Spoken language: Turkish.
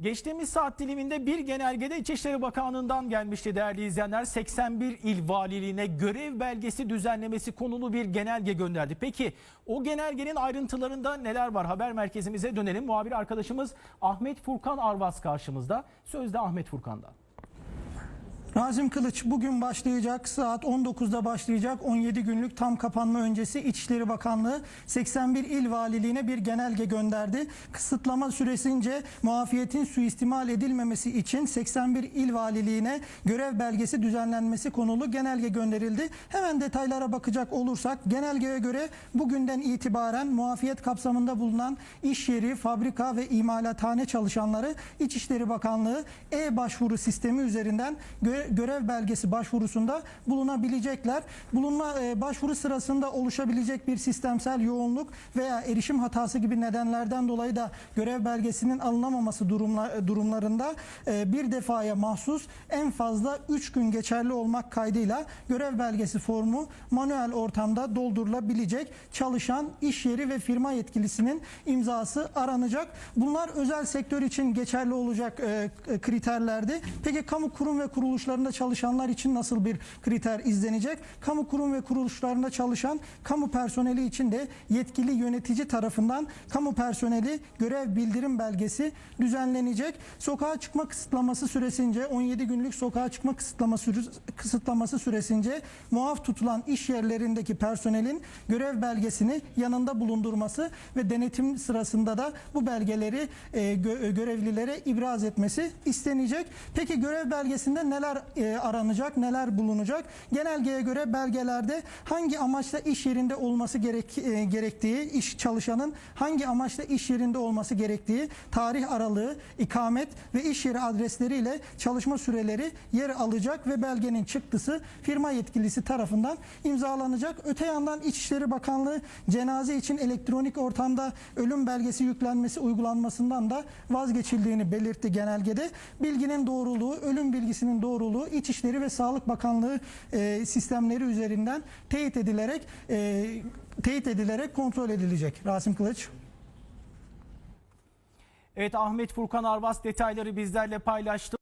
Geçtiğimiz saat diliminde bir genelgede İçişleri Bakanlığı'ndan gelmişti değerli izleyenler. 81 il valiliğine görev belgesi düzenlemesi konulu bir genelge gönderdi. Peki o genelgenin ayrıntılarında neler var? Haber merkezimize dönelim. Muhabir arkadaşımız Ahmet Furkan Arvas karşımızda. Sözde Ahmet Furkan'dan. Nazım Kılıç bugün başlayacak saat 19'da başlayacak 17 günlük tam kapanma öncesi İçişleri Bakanlığı 81 il valiliğine bir genelge gönderdi. Kısıtlama süresince muafiyetin suistimal edilmemesi için 81 il valiliğine görev belgesi düzenlenmesi konulu genelge gönderildi. Hemen detaylara bakacak olursak genelgeye göre bugünden itibaren muafiyet kapsamında bulunan iş yeri, fabrika ve imalathane çalışanları İçişleri Bakanlığı e-başvuru sistemi üzerinden gö- görev belgesi başvurusunda bulunabilecekler. Bulunma e, başvuru sırasında oluşabilecek bir sistemsel yoğunluk veya erişim hatası gibi nedenlerden dolayı da görev belgesinin alınamaması durumla, durumlarında e, bir defaya mahsus en fazla 3 gün geçerli olmak kaydıyla görev belgesi formu manuel ortamda doldurulabilecek çalışan iş yeri ve firma yetkilisinin imzası aranacak. Bunlar özel sektör için geçerli olacak e, kriterlerdi. Peki kamu kurum ve kuruluşlarında çalışanlar için nasıl bir kriter izlenecek? Kamu kurum ve kuruluşlarında çalışan kamu personeli için de yetkili yönetici tarafından kamu personeli görev bildirim belgesi düzenlenecek. Sokağa çıkma kısıtlaması süresince 17 günlük sokağa çıkma kısıtlaması kısıtlaması süresince muaf tutulan iş yerlerindeki personelin görev belgesini yanında bulundurması ve denetim sırasında da bu belgeleri e, gö- görevlilere ibraz etmesi istenecek. Peki görev belgesinde neler e, aranacak, neler bulunacak? Genelgeye göre belgelerde hangi amaçla iş yerinde olması gerek, e, gerektiği, iş çalışanın hangi amaçla iş yerinde olması gerektiği, tarih aralığı, ikamet ve iş yeri adresleriyle çalışma süreleri yer alacak ve belgenin çıktısı firma yetkilisi tarafından imzalanacak. Öte yandan İçişleri Bakanlığı cenaze için elektronik ortamda ölüm belgesi yüklenmesi uygulanmasından da vazgeçildiğini belirtti genelgede. Bilginin doğruluğu, ölüm bilgisinin doğruluğu İçişleri ve Sağlık Bakanlığı e, sistemleri üzerinden teyit edilerek e, teyit edilerek kontrol edilecek. Rasim Kılıç. Evet Ahmet Furkan Arvas detayları bizlerle paylaştı.